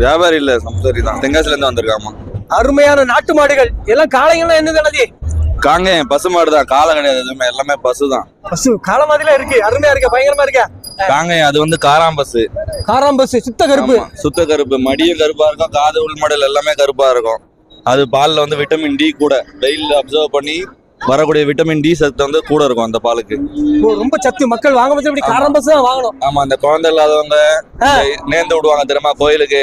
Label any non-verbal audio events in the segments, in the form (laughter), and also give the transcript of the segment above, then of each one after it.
வியாபாரி இல்ல சம்சாரி தான். தென்காசில இருந்து வந்திருக்காமா? அருமையான நாட்டு மாடுகள். எல்லாம் காளைங்கெல்லாம் என்னது என்னது காங்கேயம் பசு மாடு தான். காலை கிடையாது எதுவுமே. எல்லாமே பசு தான். பசு காளை மாதிரிலாம் இருக்கு. அருமையா இருக்கு பயங்கரமா இருக்கா. காங்கேயம் அது வந்து காராம் பசு. காராம் பஸ் சுத்த கருப்பு. ஆமா, சுத்த கருப்பு. மடியும் கருப்பா இருக்கும். காது உள்மடல் எல்லாமே கருப்பா இருக்கும். அது பால்ல வந்து விட்டமின் டி கூட. வெயில் அப்சர்வ் பண்ணி வரக்கூடிய விட்டமின் டி சத்து வந்து கூட இருக்கும் அந்த பாலுக்கு. ரொம்ப சத்து. மக்கள் வாங்க பட்சம் இப்படி காராம் பஸ் தான் வாங்கணும். ஆமா அந்த குழந்தை இல்லாதவங்க நேர்ந்து விடுவாங்க தெரியுமா கோயிலுக்கு?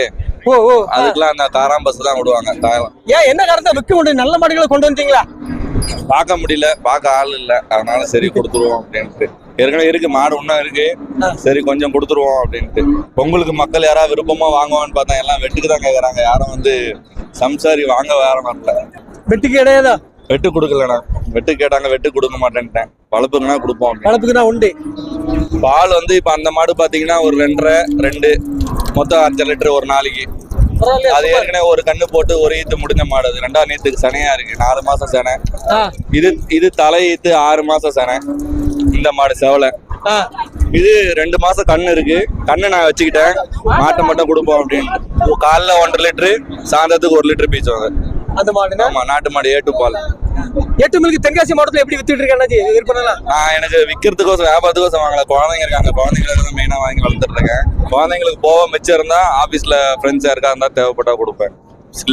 ஓ ஓ அதுக்கெல்லாம் அந்த காராம் பஸ் தான் விடுவாங்க. ஏன் என்ன காரணத்தை விற்க முடியும் நல்ல மாடுகளை கொண்டு வந்தீங்களா? பார்க்க முடியல. பார்க்க ஆள் இல்ல. அதனால சரி கொடுத்துருவோம் அப்படின்ட்டு. ஏற்கனவே இருக்கு. மாடு இன்னும் இருக்கு. சரி கொஞ்சம் கொடுத்துருவோம் அப்படின்ட்டு. பொங்கலுக்கு மக்கள் யாராவது விருப்பமா வாங்குவான்னு பார்த்தா எல்லாம் வெட்டுக்கு தான் கேக்குறாங்க. யாரும் வந்து சம்சாரி வாங்க வேற மாட்டல. வெட்டுக்கு கிடையாதா வெட்டு கொடுக்கலண்ணா வெட்டு கேட்டாங்க வெட்டு கொடுக்க மாட்டேன்ட்டேன். வளர்ப்புக்குன்னா கொடுப்போம் அப்படின்னு. வளர்ப்புக்கு தான் உண்டு. பால் வந்து இப்ப அந்த மாடு பாத்தீங்கன்னா ஒரு ரெண்டரை ரெண்டு மொத்தம் அஞ்சு லிட்டர் ஒரு நாளைக்கு. அது ஏற்கனவே ஒரு கண்ணு போட்டு ஒரு ஈத்து முடிஞ்ச மாடு அது. ரெண்டாவது நீத்துக்கு சனையா இருக்கு. நாலு மாசம் சனை. இது இது தலை ஈத்து ஆறு மாசம் சனை. இந்த மாடு செவலை. இது ரெண்டு மாசம் கண்ணு இருக்கு. கண்ணை நான் வச்சுக்கிட்டேன். மாட்டை மட்டும் கொடுப்போம் அப்படின்னு. காலைல ஒன்றரை லிட்டரு சாயந்தரத்துக்கு ஒரு லிட்டர் பீச்சுவாங்க அந்த மாடுனா ஆமா நாட்டு மாடு ஏட்டு பால். எட்டு மில்க்கு தென்காசி மாவட்டத்துல எப்படி வித்துட்டு இருக்காச்சு விற்பனை நான் எனக்கு விற்கிறதுக்கோசம் வியாபாரத்துக்கோசம் வாங்கல. குழந்தைங்க இருக்காங்க. குழந்தைங்களுக்கு தான் மெயினாக வாங்கி வளர்த்துட்டு இருக்கேன். குழந்தைங்களுக்கு போக மிச்சம் இருந்தா ஆபீஸ்ல ஃப்ரெண்ட்ஸ் யாருக்கா இருந்தா தேவைப்பட்டா கொடுப்பேன்.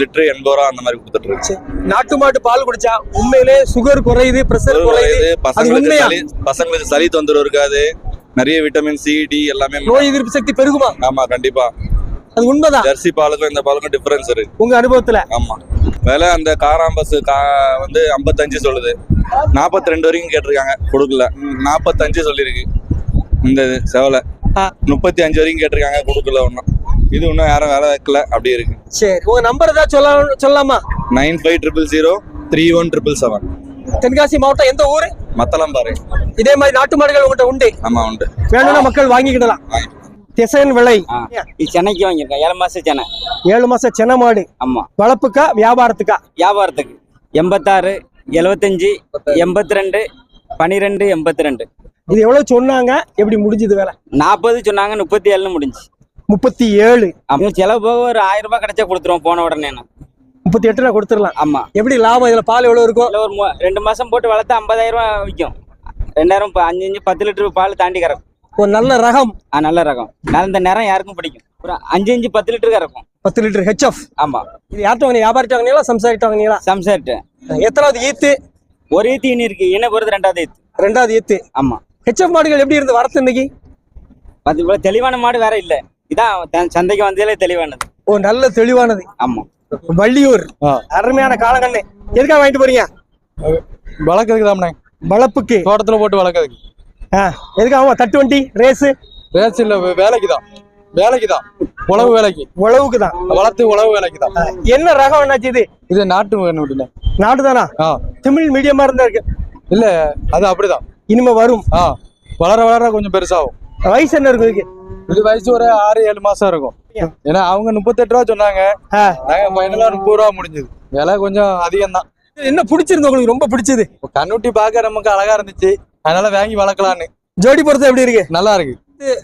லிட்டரு எண்பது ரூபா அந்த மாதிரி கொடுத்துட்டு இருக்கேன். நாட்டு மாட்டு பால் குடிச்சா உண்மையிலே சுகர் குறையுது பிரஷர் குறையுது. பசங்களுக்கு சளி பசங்களுக்கு சளி தொந்தரவு இருக்காது. நிறைய விட்டமின் சி டி எல்லாமே நோய் எதிர்ப்பு சக்தி பெருகுமா? ஆமா கண்டிப்பா. அது உண்மைதான். ஜெர்சி பாலுக்கும் இந்த பாலுக்கும் டிஃபரன்ஸ் இருக்கு. உங்க அனுபவத்துல? ஆமா. விலை அந்த காராம்பஸ் கா வந்து ஐம்பத்தஞ்சு சொல்லுது. நாற்பத்தி ரெண்டு வரைக்கும் கேட்டிருக்காங்க கொடுக்கல. நாற்பத்தஞ்சு சொல்லியிருக்கு. இந்த இது செவலை. முப்பத்தி அஞ்சு வரைக்கும் கேட்டிருக்காங்க கொடுக்கல ஒன்றும் இது இன்னும் யாரும் வேலை வைக்கல அப்படி இருக்கு. சரி உங்க நம்பர் ஏதாவது சொல்ல சொல்லலாமா? Nine five triple zero three one triple seven. Tenkasi மாவட்டம் எந்த ஊரு? மத்தளம் பாரு இதே மாதிரி நாட்டு மாடுகள் உங்கள்கிட்ட உண்டு. ஆமா உண்டு. வேணும்னா மக்கள் வாங்கிக்கிடலாம். திசைன் விலை. சென்னைக்கு வாங்கியிருக்கேன் ஏழு மாசம் சென்னை. ஏழு மாசம் சென்ன மாடு. ஆமா. வளர்ப்புக்கா வியாபாரத்துக்கா? வியாபாரத்துக்கு. எண்பத்தாறு எழுவத்தஞ்சு எண்பத்தி ரெண்டு பன்னிரெண்டு எண்பத்தி ரெண்டு இது எவ்வளவு சொன்னாங்க? எப்படி முடிஞ்சது வேலை? நாற்பது சொன்னாங்க முப்பத்தி ஏழுன்னு முடிஞ்சு முப்பத்தி ஏழு அப்போ செலவு போக ஒரு ஆயிரம் ரூபாய் கிடைச்சா கொடுத்துருவோம் போன உடனே. முப்பத்தி எட்டு நான் கொடுத்துடலாம். ஆமா. எப்படி லாபம்? இதுல பால் எவ்வளவு இருக்கும்? ஒரு ரெண்டு மாசம் போட்டு வளர்த்தா ஐம்பதாயிரம் ரூபாய் விற்கும் ரெண்டாயிரம் அஞ்சு அஞ்சு பத்து லிட்டர் பால் தாண்டி கறக்கும் ஒரு நல்ல ரகம். ஆ நல்ல ரகம். நான் இந்த நேரம் யாருக்கும் பிடிக்கும். ஒரு அஞ்சு அஞ்சு பத்து லிட்டர் கறக்கும் பத்து லிட்டர் ஹெச்எஃப் ஆமா. இது யார்கிட்ட வாங்கினீங்க? வியாபாரிட்ட வாங்கினீங்களா? சம்சாரிட்ட வாங்கினீங்களா? சம்சாரிட்டு எத்தனாவது ஈத்து? ஒரு ஈத்து இனி இருக்கு. இன போகிறது ரெண்டாவது ஈத்து. ரெண்டாவது ஈத்து. ஆமா. ஹெச்எஃப் மாடுகள் எப்படி இருந்து வரத்து இன்னைக்கு? அது இவ்வளவு தெளிவான மாடு வேற இல்ல. இதான் சந்தைக்கு வந்ததுல தெளிவானது. ஓ நல்ல தெளிவானது. ஆமா. வள்ளியூர். அருமையான காலங்கண்ணு. எதுக்காக வாங்கிட்டு போறீங்க? வளர்க்கறதுக்கு தானே வளர்ப்புக்கு. தோட்டத்துல போட்டு வளர்க்கறதுக்கு. ஆ, எதுக்காக தட்டு வண்டி ரேஸு ரேஸ் இல்ல வேலைக்கு தான் வேலைக்கு தான் உழவு வேலைக்கு. உழவுக்கு தான் வளர்த்து உழவு வேலைக்கு தான் என்ன ரகம் என்னாச்சு இது? இது நாட்டு வேணும் விட்டுல நாடு தானா தமிழ் மீடியமா இருந்தா இருக்கு. இல்ல அது அப்படிதான். இனிமே வரும். வளர வளர கொஞ்சம் பெருசாகும். வயசு என்ன இருக்கு இதுக்கு? இது வயசு ஒரு ஆறு ஏழு மாசம் இருக்கும். ஏன்னா அவங்க முப்பத்தெட்டு ரூபா சொன்னாங்க. நாங்க ஃபைனலா முப்பது ரூபா முடிஞ்சது. விலை கொஞ்சம் அதிகம் தான் என்ன பிடிச்சிருந்து உங்களுக்கு? ரொம்ப பிடிச்சது. கண்ணுட்டி பார்க்க நமக்கு அழகா இருந்துச்சு. அதனால வாங்கி வளர்க்கலான்னு ஜோடி பொறுத்த எப்படி இருக்கு? நல்லா இருக்கு.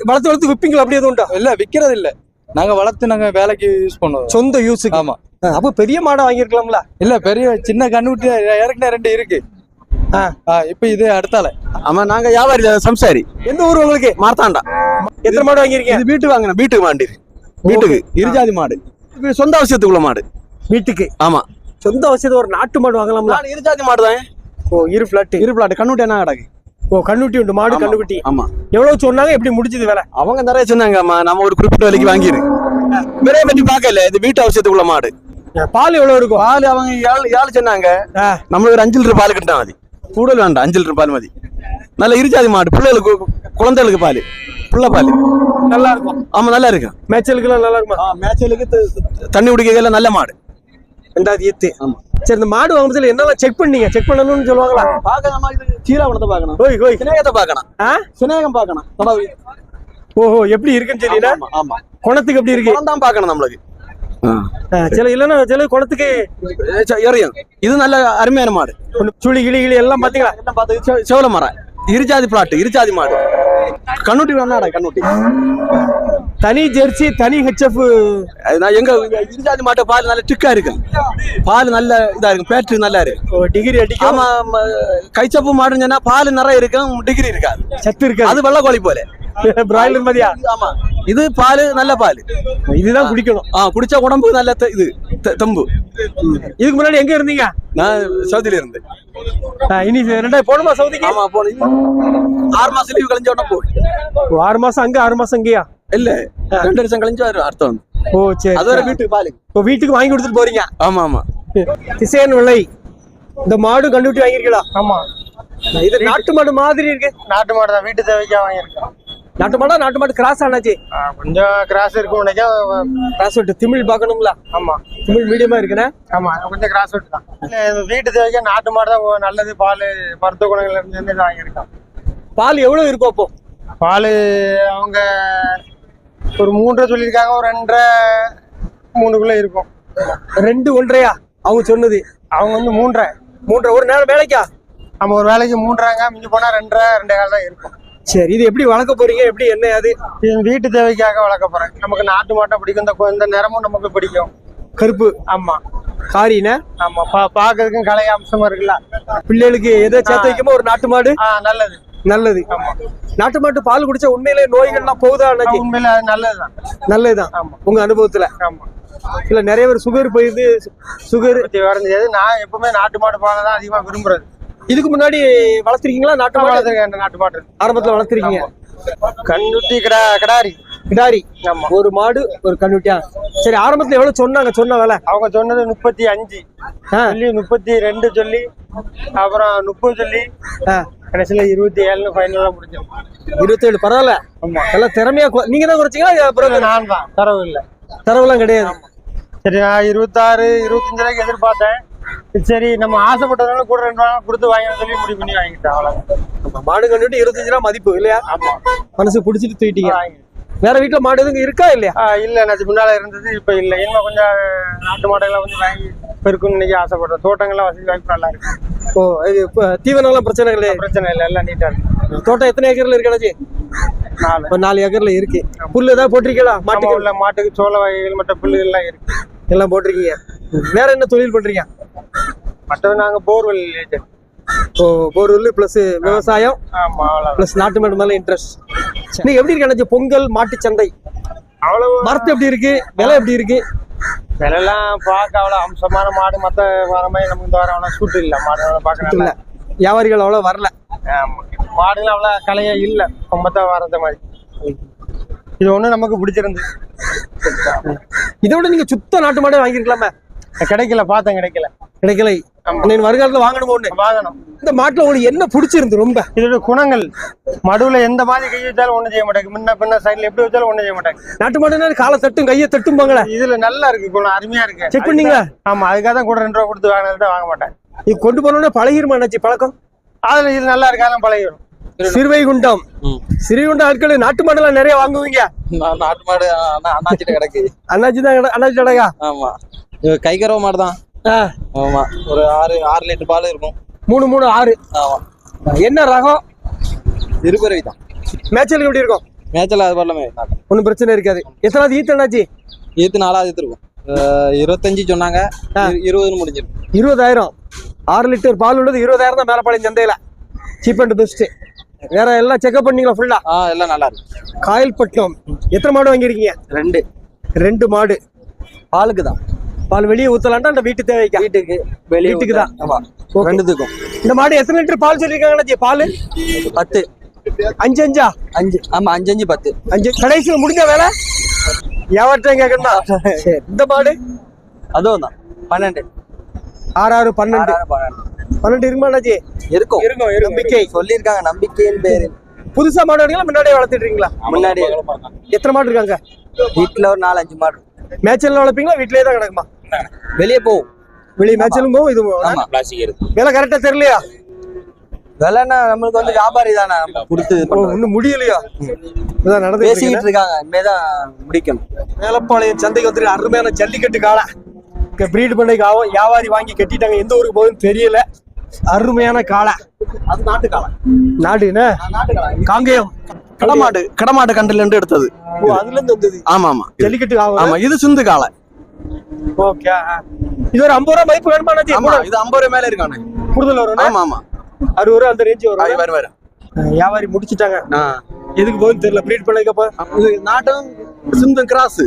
வளர்த்து வளர்த்து விப்பீங்களா? அப்படி எதுவும் உண்டா? இல்ல விக்கிறது இல்ல நாங்க வளர்த்து நாங்க வேலைக்கு யூஸ் பண்ணுவோம். சொந்த யூஸுக்கு ஆமா. அப்போ பெரிய மாடை வாங்கியிருக்கலாம்ல? இல்ல பெரிய சின்ன கண்ணுட்டி ஏற்கனவே ரெண்டு இருக்கு. இப்ப இது அடுத்தால. ஆமா நாங்க வியாபாரி சம்சாரி. எந்த ஊர் உங்களுக்கு? மார்த்தாண்டா எத்தனை மாடு வாங்கியிருக்கீங்க? இது வீட்டு வாங்கின வீட்டுக்கு மாண்டு. வீட்டுக்கு இருஜாதி மாடு. இது சொந்த அவசியத்துக்குள்ள மாடு. வீட்டுக்கு? ஆமா. சொந்த அவசியத்தை ஒரு நாட்டு மாடு வாங்கலாம்ல? இருஜாதி மாடு தான். ஓ இரு பிளாட் இரு பிளாட் கண்ணுட்டி என்ன கிடக்கு ஓ கண்ணுட்டி உண்டு மாடு. கண்ணுக்குட்டி ஆமா. எவ்வளவு சொன்னாங்க எப்படி முடிஞ்சது வேலை? அவங்க நிறைய சொன்னாங்க அம்மா நம்ம ஒரு குறிப்பிட்ட விலைக்கு வாங்கிடு விலையை பற்றி பார்க்கல இது வீட்டு அவசியத்துக்குள்ள மாடு. பால் எவ்வளவு இருக்கும்? பால் அவங்க ஏழு ஏழு சொன்னாங்க. நம்மளுக்கு ஒரு அஞ்சு லிட்டர் பால் கிட்டான் மதி. கூடல் வேண்டாம் அஞ்சு லிட்டர் பால் மதி. நல்ல இருஜாதி மாடு பிள்ளைகளுக்கு குழந்தைகளுக்கு பால் புள்ள பால். நல்லா இருக்கும். ஆமா நல்லா இருக்கு மேய்ச்சலுக்குலாம் நல்லா இருக்குமா? மேட்சலுக்கு தண்ணி குடிக்கல நல்ல மாடு. ரெண்டாவது ஈத்து. ஆமா. சரி இந்த மாடு வாங்குறதுல என்னெல்லாம் செக் பண்ணீங்க? செக் பண்ணணும்னு சொல்லுவாங்களா? பார்க்கணும் இது சீராவணத்தை பார்க்கணும். ஓய் ஓய். சிநேகத்தை பார்க்கணும். ஆ? சிநேகம் பார்க்கணும். நம்ம ஓஹோ எப்படி இருக்குன்னு தெரியல. ஆமா, குணத்துக்கு எப்படி இருக்கு? தான் பார்க்கணும் நம்மளுக்கு. சில இல்லைன்னா சில ச- எறியும். இது நல்ல அருமையான மாடு. சுழி கிளி கிளி எல்லாம் பாத்தீங்களா? செவல மரம். இருஜாதி பிளாட் இருஜாதி மாடு. கண்ணுட்டி வேணாடா கண்ணுட்டி. தனி ஜெர்சி தனி ஹெச்எஃப் எங்க இருஜாதி மாட்டு பால் நல்ல டிக்கா இருக்கு பால் நல்ல இதா இருக்கும் பேட்டரி நல்லா இருக்கு. டிகிரி அடிக்கும்? ஆமா ஆமா, கைச்சப்பு மாடுன்னு சொன்னா பால் நிறைய இருக்கும் டிகிரி இருக்காது சத்து இருக்காது. அது வெள்ளக்கோழி போல. (laughs) பிராய்லர் மாதிரியா? ஆமா. இது பால் நல்ல பால். இதுதான் குடிக்கணும். ஆ குடிச்ச உடம்பு நல்ல இது தெம்பு. இதுக்கு முன்னாடி எங்க இருந்தீங்க? நான் சவுதியில இருந்து ஆ, இனி ரெண்டாயிரம் போடுமா சவுதிக்கு? ஆமா போன ஆறு மாசம் லீவு கழிஞ்ச உடனே ஓ, ஆறு மாசம் அங்க ஆறு மாசம் இங்கயா? இல்ல ரெண்டு வருஷம் கழிஞ்சு அர்த்தம் ஓ சரி அது வரை வீட்டுக்கு பால். இப்போ வீட்டுக்கு வாங்கி கொடுத்துட்டு போறீங்க? ஆமா ஆமா. திசையன் விலை இந்த மாடு கண்டுபிடி வாங்கிருக்கீங்களா ஆமா. இது நாட்டு மாடு மாதிரி இருக்கு. நாட்டு மாடு தான் வீட்டு தேவைக்கா வாங்கியிருக்கோம். நாட்டு மாடா நாட்டு மாடு கிராஸ் ஆனாச்சு. கொஞ்சம் கிராஸ் இருக்கும் நினைக்க கிராஸ் விட்டு திமிழ் பார்க்கணுங்களா ஆமா. திமிழ் மீடியமா இருக்குண்ணே. ஆமா கொஞ்சம் கிராஸ் விட்டு தான். வீட்டு தேவைக்கா நாட்டு மாடு தான் நல்லது. பால் மருத்துவ குணங்கள் இருந்து இருந்து வாங்கியிருக்கோம். பால் எவ்வளவு இருக்கும் அப்போ? பால் அவங்க ஒரு மூன்றரை சொல்லியிருக்காங்க ஒரு ரெண்டரை மூணுக்குள்ள இருக்கும். ரெண்டு ஒன்றையா? அவங்க சொன்னது. அவங்க வந்து மூன்றரை. மூன்றரை. ஒரு நேரம் வேலைக்கா? நம்ம ஒரு வேலைக்கு மூன்றாங்க மிஞ்சி போனா ரெண்டரை ரெண்டே கால் தான் இருக்கும். சரி இது எப்படி வளர்க்க போறீங்க? எப்படி என்ன அது? இது வீட்டு தேவைக்காக வளர்க்க போறேன். நமக்கு நாட்டு மாட்டை பிடிக்கும் இந்த நிறமும் நமக்கு பிடிக்கும். கருப்பு? ஆமா. காரின ஆமா பா பாக்குறதுக்கும் கலை அம்சமா இருக்குல்ல. பிள்ளைகளுக்கு எதை சேர்த்து வைக்குமோ ஒரு நாட்டு மாடு? நல்லது. நல்லது. நாட்டு மாட்டு பால் குடிச்சா உண்மையிலே நோய்கள்லாம் போகுதா அண்ணாச்சி உண்மையில நல்லதுதான். நல்லதுதான். உங்க அனுபவத்துல? இல்ல நிறைய பேர் சுகர் போயிருது சுகர் வரைஞ்சது நான் எப்பவுமே நாட்டு மாடு பாலை தான் அதிகமா விரும்புறது. இதுக்கு முன்னாடி வளர்த்திருக்கீங்களா நாட்டு மாடு? நாட்டு மாடு ஆரம்பத்துல வளர்த்திருக்கீங்க. கண்ணுட்டி கிடா கிடாரி. கிடாரி. ஒரு மாடு ஒரு கண்ணுட்டியா? சரி ஆரம்பத்துல எவ்வளவு சொன்னாங்க சொன்ன விலை? அவங்க சொன்னது முப்பத்தி அஞ்சு. சொல்லி முப்பத்தி ரெண்டு சொல்லி அப்புறம் முப்பது சொல்லி. கடைசியில இருபத்தி ஏழுன்னு ஃபைனலா முடிச்சிருக்கோம் இருபத்தேழு பரவாயில்ல. ஆமா. நல்லா திறமையா கு- நீங்க தான் குறைச்சீங்களா? அப்புறம் நான் தான். தரவு இல்லை. தரவுலாம் கிடையாது. சரி நான் இருபத்தாறு இருபத்தஞ்சு ரூபாய்க்கு எதிர்பார்த்தேன். சரி நம்ம ஆசைப்பட்டதுனால கூட ரெண்டு ரூபா கொடுத்து வாங்கி சொல்லி முடிவு பண்ணி வாங்கிட்டேன் ஆமா, மாடு கண்டுட்டு இருபத்தஞ்சு ரூபா மதிப்பு இல்லையா? ஆமா. மனசு பிடிச்சிட்டு தூக்கிட்டீங்க. வாங்கி வேற வீட்டுல மாடு எதுவும் இருக்கா இல்லையா? இல்ல எனக்கு முன்னால இருந்தது இப்ப இல்ல. இன்னும் கொஞ்சம் நாட்டு மாடுகளை கொஞ்சம் வாங்கி பெருக்குன்னு இன்னைக்கு ஆசைப்படுறேன் தோட்டங்கள்லாம் வசதி வாய்ப்பு நல்லா இருக்கு. ஓ இது இப்ப தீவனம்லாம் பிரச்சனை கிடையாது பிரச்சனை இல்லை. எல்லாம் நீட்டா இருக்கு. தோட்டம் எத்தனை ஏக்கர்ல இருக்கடாச்சு நாலு. நாலு ஏக்கர்ல இருக்கு. புல்லு ஏதாவது போட்டிருக்கீங்களா? மாட்டுக்கு? உள்ள மாட்டுக்கு சோள வகைகள் மற்ற புல்லுகள்லாம் இருக்கு. எல்லாம் போட்டிருக்கீங்க. வேற என்ன தொழில் பண்றீங்க? மற்றது நாங்க போர்வெல் ரிலேட்டட் ஓ போர்வெல் பிளஸ் விவசாயம் பிளஸ் நாட்டு மாடு மேல இன்ட்ரெஸ்ட் நீங்க எப்படி இருக்கு? பொங்கல் மாட்டு சந்தை. அவ்வளவு மரத்து எப்படி இருக்கு? விலை எப்படி இருக்கு? விலைலாம் பார்க்க அவ்வளவு அம்சமான மாடு மத்த வர மாதிரி நமக்கு இந்த வாரம் சூட்டு இல்ல. மாடு இல்ல. பாக்கல வியாபாரிகள் அவ்வளவு வரல. மாடுகள் அவ்வளவு கலையா இல்ல. மொத்த வரத மாதிரி. இது ஒண்ணு நமக்கு பிடிச்சிருந்து. இதை விட நீங்க சுத்த நாட்டு மாடே வாங்கிருக்கலாமே கிடைக்கல பார்த்தேன் கிடைக்கல. கிடைக்கல. அன்னைக்கு வருகாலத்துல வாங்கணும் ஒண்ணு? வாங்கணும். இந்த மாட்டுல உங்களுக்கு என்ன பிடிச்சிருந்து ரொம்ப? இதோட குணங்கள் மடுவுல எந்த மாதிரி கை வச்சாலும் ஒண்ணும் செய்ய மாட்டாங்க. முன்ன பின்ன சைடுல எப்படி வச்சாலும் ஒண்ணும் செய்ய மாட்டாங்க. நாட்டு மாடுனா காலை தட்டும் கையை தட்டும் பாங்களே இதுல நல்லா இருக்கு குணம் அருமையா இருக்கு. செக் பண்ணீங்களா? ஆமா அதுக்காக தான் கூட ரெண்டு ரூபா கொடுத்து வாங்கினது வாங்க மாட்டேன். இது கொண்டு போனோடனே பழகிருமா அண்ணாச்சி பழக்கம்? அதுல இது நல்லா இருக்காலும் பழகிடும் சிறுவைகுண்டம் சிறுவைகுண்டம் ஆட்கள் நாட்டு மாடெல்லாம் நிறைய வாங்குவீங்க? நான் நாட்டு மாடு அண்ணா அண்ணாச்சிட்ட கிடக்கு. அண்ணாச்சி தான் அண்ணாச்சி கடையா ஆமா. இது கைக்கறவை மாடு தான் ஆமா ஒரு ஆறு ஆறு லிட்டர் பால் இருக்கும் மூணு மூணு ஆறு. ஆமா. என்ன ரகம்? இருபறவை தான். மேய்ச்சலுக்கு எப்படி இருக்கும்? மேய்ச்சல் அது பண்ணலாமே ஒன்றும் பிரச்சனை இருக்காது. எத்தனாவது ஈத்து அண்ணாச்சி ஈத்து நாலாவது ஈத்து இருக்கும். இருபத்தஞ்சு சொன்னாங்க. இருபதுன்னு முடிஞ்சிருக்கு இருபதாயிரம். ஆறு லிட்டர் பால் உள்ளது இருபதாயிரம் தான் மேலப்பாளையம் சந்தையில. சீப் அண்ட் பெஸ்ட் வேற எல்லாம் செக்அப் பண்ணீங்களா ஃபுல்லா ஆ? எல்லாம் நல்லா இருக்கு. காயல்பட்டினம். எத்தனை மாடு வாங்கியிருக்கீங்க? ரெண்டு. ரெண்டு மாடு. பாலுக்கு தான். பால் வெளியே ஊத்தலான்டா அந்த வீட்டு தேவைக்கா. வீட்டுக்கு வெளியே வீட்டுக்கு தான். ஆமா. ரெண்டுத்துக்கும். இந்த மாடு எத்தனை லிட்டர் பால் சொல்லியிருக்காங்க அண்ணாச்சி? பால்? பத்து. அஞ்சு அஞ்சா? அஞ்சு. ஆமா அஞ்சு அஞ்சு பத்து. அஞ்சு. கடைசியில் முடிஞ்ச வேலை? வியாபாரத்தையும் கேட்கணுமா இந்த மாடு? அதுவும் தான் பன்னெண்டு. ஆறு ஆறு பன்னெண்டு பன்னெண்டு. பன்னெண்டு இருக்குமா இருக்கும். நம்பிக்கை. சொல்லியிருக்காங்க நம்பிக்கையின் பேரு புதுசா மாடு வாங்கிங்களா முன்னாடியே வளர்த்துட்டு இருக்கீங்களா முன்னாடி எத்தனை மாடு இருக்காங்க? வீட்டுல ஒரு நாலு அஞ்சு மாடு மேய்ச்சல் வளர்ப்பீங்களா? வீட்லயே தான் கிடக்குமா? வெளியே போகும் வெளியே மேய்ச்சலும் போகும் இது ஆமா விலை கரெக்டா தெரியலையா? விலைன்னா நம்மளுக்கு வந்து வியாபாரி தானே நம்ம கொடுத்து இன்னும் முடியலையா? இதான் நடந்து பேசிக்கிட்டு இருக்காங்க இனிமேதான் முடிக்கணும். மேலப்பாளையம் சந்தைக்கு வந்துருக்கு அருமையான ஜல்லிக்கட்டு காளை. இங்க பிரீடு பண்ணைக்கு ஆகும். வியாபாரி வாங்கி கட்டிட்டாங்க. எந்த ஊருக்கு போகுதுன்னு தெரியல. அருமையான காளை. அது நாட்டு காலம் நாடு என்ன நாட்டு காலம் காங்கேயம். கடமாடு கடமாடு கண்டுல இருந்து எடுத்தது. அதுல இருந்து வந்தது. ஆமா ஆமா ஜல்லிக்கட்டு ஆமா இது சிந்து காளை ஓகே இது ஒரு ஐம்பது ரூபா மதிப்பு வேணுமா? ஆமா இது ஐம்பது ரூபாய் மேல இருக்கானே. கூடுதல் வரும் ஆமா ஆமா அறுபது ரூபா அந்த ரேஞ்சு வரும் வரும். வரும் வியாபாரி முடிச்சிட்டாங்க. எதுக்கு போகுதுன்னு தெரியல ப்ரீட் பண்ணதுக்கு அப்புறம். இது நாட்டம் சிந்து கிராஸ்.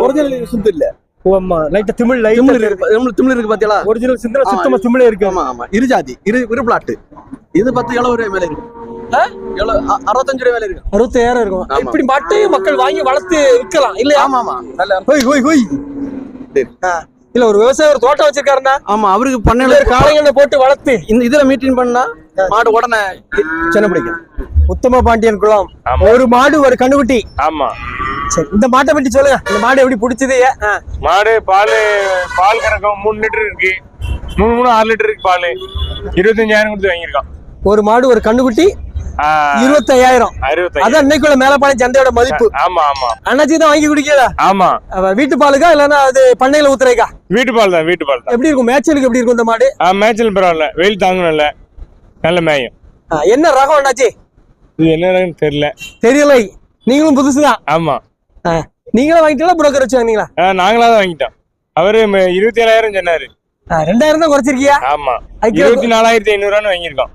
ஒரிஜினல் சிந்து இல்ல. ஆமா. லைட்டா திமிழ் திமிழ் லைட் இருக்கு திமிழ் இருக்கு பாத்தியாளா ஒரிஜினல் சிந்தன ஆமா, சுத்தமா திமிழே இருக்கு ஆமா ஆமா. இரு இரு இரு பிளாட் இது பத்து ரூபாய் மேல இருக்கு. எவ்வளவு அறுபத்தஞ்சு ரூபாய் மேல இருக்கு. அறுபத்தாயிரம் இருக்கும். இப்படி மட்டும் மக்கள் வாங்கி வளர்த்து விற்கலாம். இல்லையா? ஆமா ஆமா. நல்ல ஹோய் ஹோய் ஹோய். ஆ, இல்ல ஒரு விவசாயி ஒரு தோட்டம் வச்சிருக்காருன்னா ஆமா அவருக்கு பண்ணையில காளைகளை போட்டு வளர்த்து. இந்த இதுல மீட்டிங் பண்ணா மாடு உடனே சென்னை பிடிக்கும். உத்தம பாண்டியன் குளம். ஒரு மாடு ஒரு கண்ணுக்குட்டி. ஆமா. சரி இந்த மாட்டை பற்றி சொல்லுங்க. இந்த மாடு எப்படி பிடிச்சது? மாடு பால் பால் கறக்கும் மூணு லிட்டர் இருக்கு. மூணு மூணு ஆறு லிட்டர் இருக்கு பால். இருபத்தஞ்சாயிரம் கொடுத்து வாங்கியிருக்கோம் ஒரு மாடு ஒரு கண்ணுக்குட்டி இருபத்தையாயிரம். அதான் இன்னைக்குள்ள மேலப்பாளையம் சந்தையோட மதிப்பு. ஆமா ஆமா. அண்ணாச்சி தான் வாங்கி குடிக்கல ஆமா. வீட்டு பாலுக்கா இல்லைன்னா அது பண்ணையில ஊத்துறேக்கா வீட்டு பால் தான் வீட்டு பால் தான். எப்படி இருக்கும்? மேய்ச்சலுக்கு எப்படி இருக்கும் இந்த மாடு? மேய்ச்சல் பரவாயில்ல. வெயில் தாங்கணும்ல. நல்ல மேயும். என்ன ரகம் அண்ணாச்சி? இது என்னன்னு தெரியல. தெரியலை. நீங்களும் புதுசுதான் ஆமா. நீங்களும் வாங்கிட்டீங்களா புரோக்கர் வச்சு வாங்கினீங்களா? நாங்களா தான் வாங்கிட்டோம். அவரு இருபத்தி ஏழாயிரம் சொன்னாரு. ரெண்டாயிரம் தான் குறைச்சிருக்கியா? ஆமா. இருபத்தி நாலாயிரத்தி ஐநூறுவான்னு வாங்கியிருக்கோம்.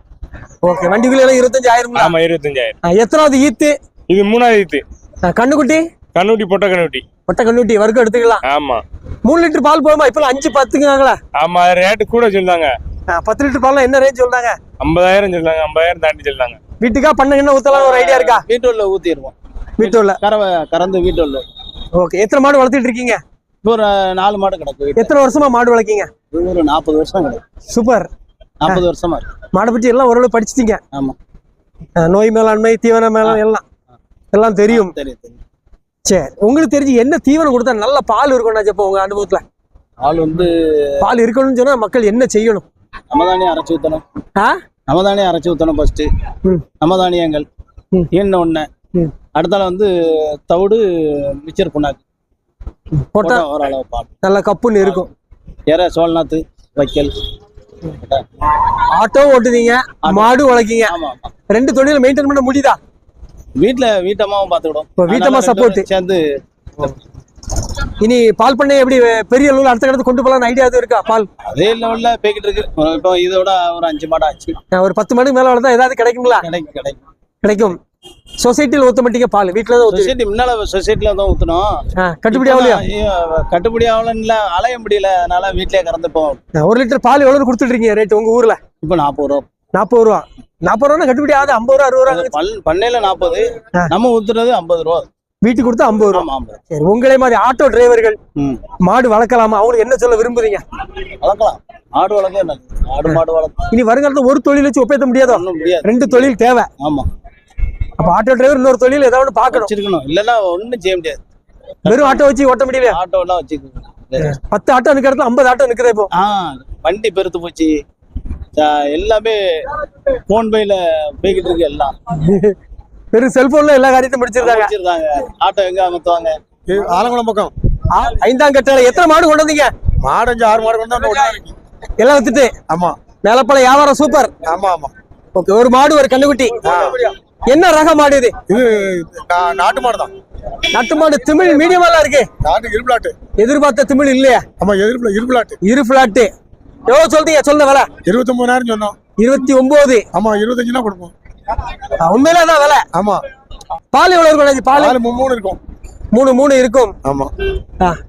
ஓகே வண்டிக்குள்ள எல்லாம் இருபத்தஞ்சு ஆயிரம் ஆமா இருபத்தஞ்சாயிரம். எத்தனாவது ஈத்து? இது மூணாவது ஈத்து. கண்ணுக்குட்டி? கண்ணுட்டி பொட்டை கண்ணுட்டி ஒட்டை கண்ணுட்டி வர்க்கம் எடுத்துக்கலாம். ஆமா. மூணு லிட்டர் பால் போகுமா இப்ப அஞ்சு பத்துக்குங்களா ஆமா ரேட்டு கூட சொல்லிட்டாங்க பத்து லிட்டர் பால்லாம் என்ன ரேஞ்ச் சொல்றாங்க? ஐம்பதாயிரம் சொல்லிட்டாங்க ஐம்பதாயிரம் தாண்டி சொல்லிட்டாங்க வீட்டுக்கா பண்ண என்ன ஊத்தலாம் ஒரு ஐடியா இருக்கா? வீட்டுள்ள ஊத்திடுவோம். வீட்டுல கறவை கறந்து வீட்டுள்ள ஓகே எத்தனை மாடு வளர்த்துட்டு இருக்கீங்க? ஒரு நாலு மாடு கிடக்கு. எத்தனை வருஷமா மாடு வளர்க்கீங்க? ஒரு நாற்பது வருஷம் கிடக்கு. சூப்பர். நாற்பது வருஷமா இருக்கு. மாடை பற்றி எல்லாம் ஓரளவு படிச்சிட்டீங்க. ஆமா. நோய் மேலாண்மை தீவன மேலாண்மை எல்லாம். எல்லாம் தெரியும். சரி உங்களுக்கு தெரிஞ்சு என்ன தீவனம் கொடுத்தா நல்ல பால் இருக்கும் இப்போ உங்க அனுபவத்துல? ஆள் வந்து பால் இருக்கணும்னு சொன்னா மக்கள் என்ன செய்யணும்? நமதானே அரைச்சி ஊத்தணும். ஆ? நமதானே அரைச்சி ஊத்தணும் ஃபர்ஸ்ட் ம். நமதானியங்கள் ம். ஈன ஒண்ணு. அடுத்தால வந்து தவிடு மிச்சர் புண்ணாக்கு. போட்டா ஓரளவு பால். நல்ல கப்புன்னு இருக்கும். எற சோழநாத்து வைக்கல். ஆட்டோ. ஓட்டுதீங்க மாடு வளர்க்கீங்க ரெண்டு தொழில மெயின்டைன் பண்ண முடியுதா? வீட்டுல வீட்டம்மாவும் பாத்துக்கிடும் இப்போ support. பேரும் சேர்ந்து இனி பால் பண்ணை எப்படி பெரிய அளவில் அடுத்த கடத்து கொண்டு போகலாம்னு ஐடியா எதுவும் இருக்கா பால்? அதே லெவல்ல போய்கிட்டு இருக்கு. இப்போ இதோட ஒரு அஞ்சு மாடு ஆச்சு. ஒரு பத்து மணிக்கு மேல வளர்த்தா ஏதாவது கிடைக்குங்களா? கிடைக்கும் கிடைக்கும். கிடைக்கும். சொசைட்டியில் ஊத்த மாட்டீங்க பால் வீட்டில் தான் சொசைட்டி முன்னால சொசைட்டில தான் ஊத்தணும். ஆ, கட்டுப்படி ஆகலையா? கட்டுப்படி ஆகலன்னு அலைய முடியல அதனால வீட்லயே கறந்துப்போம். ஒரு லிட்டர் பால் எவ்வளவு கொடுத்துட்டு இருக்கீங்க ரேட் உங்க ஊர்ல? இப்போ நாற்பது ரூபா. நாற்பது ரூபா. நாற்பது ரூபா கட்டுப்படி ஆகுது ஐம்பது ரூபா அறுபது ரூபா. பண்ணையில நாற்பது. நம்ம ஊத்துறது ஐம்பது ரூபா. வீட்டுக்கு கொடுத்தா ஐம்பது ரூபா. சரி உங்களே மாதிரி ஆட்டோ டிரைவர்கள் மாடு வளர்க்கலாமா? அவங்களுக்கு என்ன சொல்ல விரும்புறீங்க? வளர்க்கலாம். ஆடு வளர்க்க ஆடு மாடு வளர்க்க இனி வருங்காலத்துல ஒரு தொழில் வச்சு ஒப்பேத்த முடியாது. ரெண்டு தொழில் தேவை. ஆமா. அப்ப ஆட்டோ டிரைவர் இன்னொரு தொழில் ஏதாவது ஒண்ணு பார்க்கணும். வச்சிருக்கணும். இல்லைன்னா ஒண்ணும் செய்ய முடியாது. வெறும் ஆட்டோ வச்சு ஓட்ட முடியல ஆட்டோ எல்லாம் வச்சுக்கணும் பத்து ஆட்டோ இடத்துல ஐம்பது ஆட்டோ நிக்குதே இப்போ? ஆ வண்டி பெருத்து போச்சு. எல்லாமே போன் பையில போய்கிட்டு இருக்கு எல்லாம். வெறும் செல்போன்ல எல்லா காரியத்தையும் முடிச்சிருக்காங்க. வச்சிருக்காங்க ஆட்டோ எங்க அமர்த்துவாங்க ஆலங்குளம் பக்கம். ஆ, ஐந்தாம் கட்டால எத்தனை மாடு கொண்டு வந்தீங்க? மாடு அஞ்சு ஆறு மாடு கொண்டு வந்து. எல்லாம் வித்துட்டு? ஆமா. மேலப்பழ வியாபாரம் சூப்பர். ஆமா ஆமா. ஓகே ஒரு மாடு ஒரு கண்ணுக்குட்டி என்ன ரக மாடு இது இது நாட்டு மாடு தான். நாட்டு மாடு திமிழ் மீடியமாலாம் இருக்கு? நாட்டு இருப்பிலாட்டு எதிர்பார்த்த திமிழ் இல்லையா? ஆமா எதிர்ப்பு இருப்பிலாட்டு இரு பிளாட்டு எவ்வளவு சொல்றீங்க? சொல்லுங்க விலை. இருபத்தி ஒன்பதாயிரம் சொன்னோம். இருபத்தி ஒன்பது ஆமா இருபத்தஞ்சு தான் கொடுப்போம். உண்மையில தான் விலை. ஆமா. பால் எவ்வளவு இருக்கும்? பால்? மூணு இருக்கும். மூணு மூணு இருக்கும். ஆமா.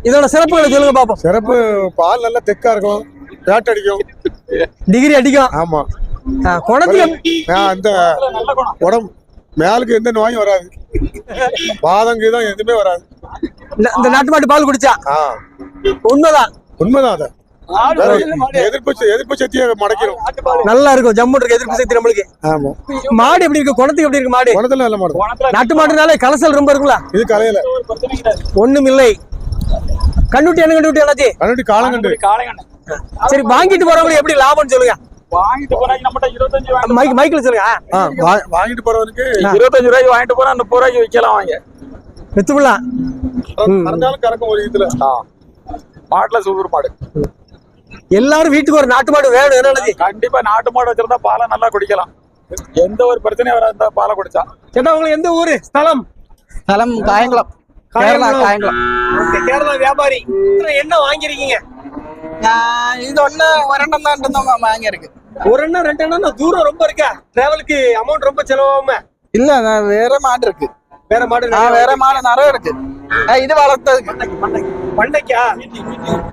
இதோட சிறப்புகளை சொல்லுங்க பாப்போம். சிறப்பு பால் நல்லா தெக்கா இருக்கும். வேட்டை அடிக்கும். டிகிரி அடிக்கும். ஆமா. குணத்துல அந்த உடம்பு மேலுக்கு எந்த நோயும் வராது. பாதம் கீதம் எதுவுமே வராது. இந்த- நாட்டு மாட்டு பால் குடிச்சா? உண்மைதான். உண்மைதான் அது. எதிர்ப்பு எதிர்ப்பு சக்தியை மடக்கிடும் நல்லா இருக்கும். ஜம்மு இருக்கு. எதிர்ப்பு சக்தி நம்மளுக்கு. ஆமா. மாடு எப்படி இருக்கு? குணத்துக்கு எப்படி இருக்கு மாடு? குணத்துல நல்ல மாடு. நாட்டு மாடுனாலே கலசல் ரொம்ப இருக்குங்களா இது கலையில. ஒண்ணும் இல்லை. கண்ணுட்டி என்ன கண்ணுட்டி என்னாச்சு? கண்ணுட்டி காலங்கண்டு. சரி வாங்கிட்டு போறவங்களுக்கு எப்படி லாபம்னு சொல்லுங்க. வாங்கிட்டு போறாங்க நம்மகிட்ட இருபத்தஞ்சு மைக் மைக்கில் சொல்லுங்க. வாங்கிட்டு போறவனுக்கு இருபத்தஞ்சு ரூபாய்க்கு வாங்கிட்டு போறா முப்பது ரூபாய்க்கு விற்கலாம் வாங்க. வித்துவிடலாம் கறந்தாலும் கறக்கும் ஒரு இதுல. மாட்டுல சூப்பர் மாடு. எல்லாரும் வீட்டுக்கு ஒரு நாட்டு மாடு வேணும் என்னது? கண்டிப்பா நாட்டு மாடு வச்சிருந்தா பாலை நல்லா குடிக்கலாம். எந்த ஒரு பிரச்சனையும் வராது பாலை குடிச்சா. கேட்டா உங்களுக்கு எந்த ஊரு? ஸ்தலம். ஸ்தலம் காயங்குளம். கேரளா காயங்குளம். கேரளா வியாபாரி. என்ன வாங்கிருக்கீங்க இது ஒண்ணு ஒரு தான் வாங்கியிருக்கு. ஒரு அண்ணா ரெண்டு அண்ணா தூரம் ரொம்ப இருக்கா? டிராவலுக்கு அமௌண்ட் ரொம்ப செலவாகுமே? இல்ல வேற மாடு இருக்கு. வேற மாடு வேற மாடு நிறைய இருக்கு. இது வளர்த்ததுக்கு. பண்ணைக்கா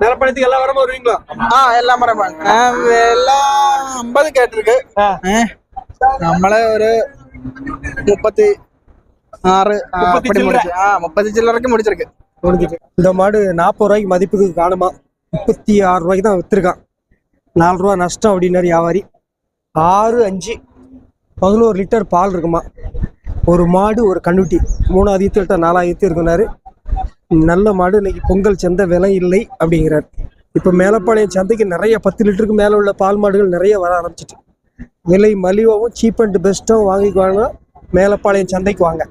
நிலப்பணத்துக்கு எல்லா மரமும் வருவீங்களா? ஆ எல்லா மரமும் எல்லாம் ஐம்பது கேட்டிருக்கு. நம்மளே ஒரு முப்பத்தி ஆறு அப்படி முடிச்சு ஆ முப்பத்தி சில வரைக்கும் முடிச்சிருக்கு. முடிஞ்சிருக்கு இந்த மாடு நாற்பது ரூபாய்க்கு மதிப்புக்கு காணுமா? முப்பத்தி ஆறு ரூபாய்க்கு தான் வித்துருக்கான். நாலு ரூபா நஷ்டம் அப்படின்னாரு வியாபாரி. ஆறு அஞ்சு பதினோரு லிட்டர் பால் இருக்குமா? ஒரு மாடு ஒரு கண்ணுட்டி. மூணாவது ஈத்து லிட்டர் நாலாவது இருக்குனாரு நல்ல மாடு இன்னைக்கு பொங்கல் சந்தை விலை இல்லை அப்படிங்கிறார். இப்போ மேலப்பாளையம் சந்தைக்கு நிறைய பத்து லிட்டருக்கு மேலே உள்ள பால் மாடுகள் நிறைய வர ஆரம்பிச்சிட்டு. விலை மலிவாகவும் சீப் அண்ட் பெஸ்ட்டாகவும் வாங்கிக்குவாங்க. மேலப்பாளையம் சந்தைக்கு வாங்க.